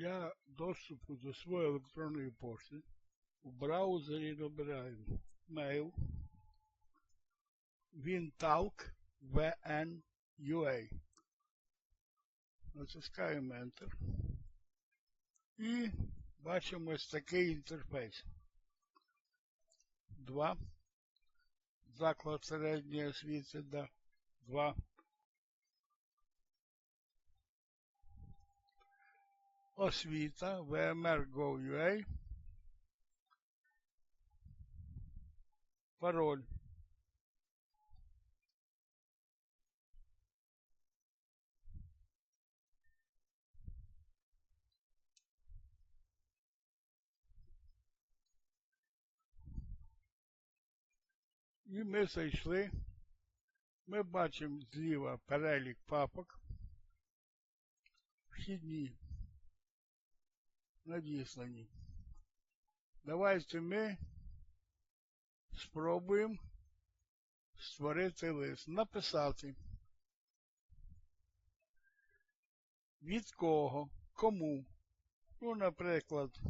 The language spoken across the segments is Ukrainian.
Для доступу до своєї електронної пошти у браузері набираємо mail wintalk vn.ua. Натискаємо Enter. І бачимо ось такий інтерфейс. 2. Заклад середньої освіти, да. 2. Освіта, VMR.gov.ua. Пароль. І ми зайшли. Ми бачимо зліва перелік папок. Вхідні. Надіслані. Давайте ми спробуємо створити лист. Написати. Від кого? Кому? Ну, наприклад.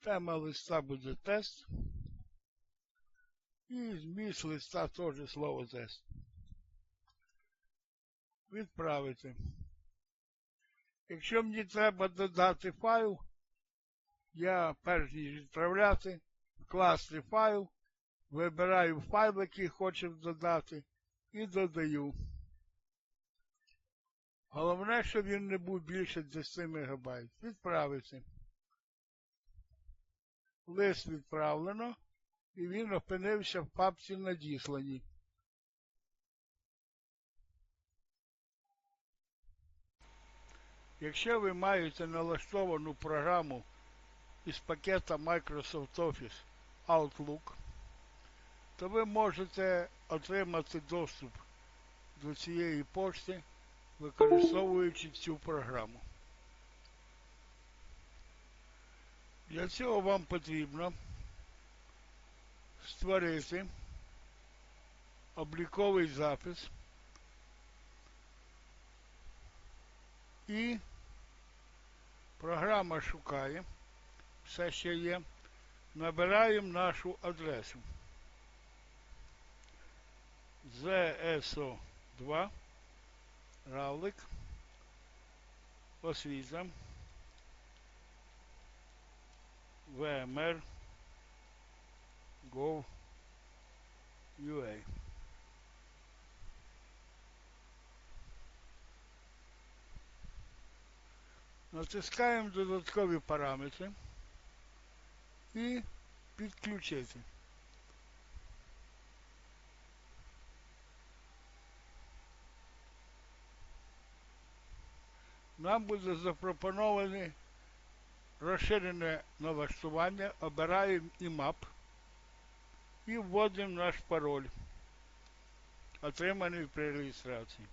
Тема листа буде тест. І зміст листа теж слово тест. Відправити. Якщо мені треба додати файл, я перш ніж відправляти, вкласти файл, вибираю файл, який хочу додати, і додаю. Головне, щоб він не був більше 10 МБ. Відправити. Лист відправлено, і він опинився в папці надіслані. Якщо ви маєте налаштовану програму із пакета Microsoft Office Outlook, то ви можете отримати доступ до цієї пошти, використовуючи цю програму. Для цього вам потрібно створити обліковий запис і програма шукає, все ще є, набираємо нашу адресу. ZSO2 равлик освіта VMR Gov.ua Натискаємо додаткові параметри і підключити. Нам буде запропоноване розширене налаштування, обираємо IMAP і вводимо наш пароль, отриманий при реєстрації.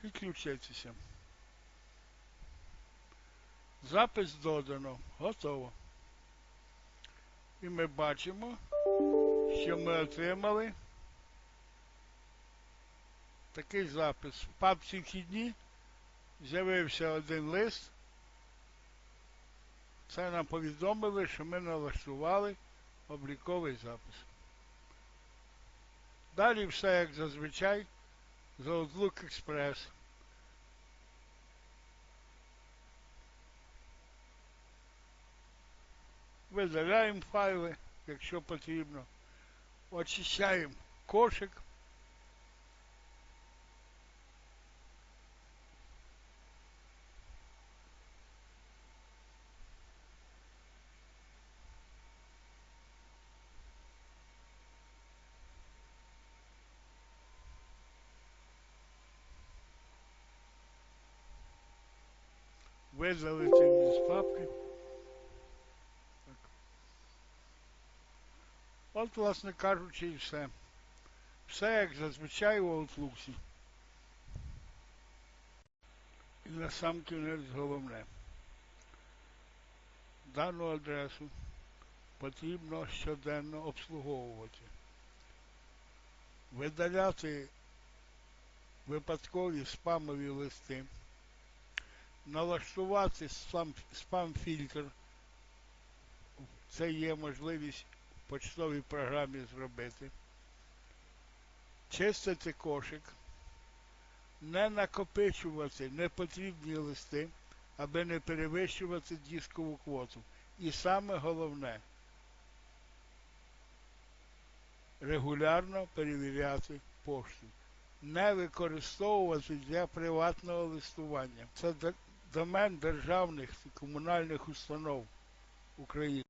Підключитися. Запис додано. Готово. І ми бачимо, що ми отримали такий запис. В папці вхідні з'явився один лист. Це нам повідомили, що ми налаштували обліковий запис. Далі все як зазвичай за Outlook Express. Видаляємо файли, якщо потрібно. Очищаємо кошик. Видалити з папки. От, власне кажучи, і все. Все як зазвичай у Outlook. І на сам кінець головне. Дану адресу потрібно щоденно обслуговувати. Видаляти випадкові спамові листи, налаштувати спам, спам-фільтр. Це є можливість в почтовій програмі зробити. Чистити кошик, не накопичувати непотрібні листи, аби не перевищувати дискову квоту. І саме головне регулярно перевіряти пошту. Не використовувати для приватного листування. Це домен державних і комунальних установ України.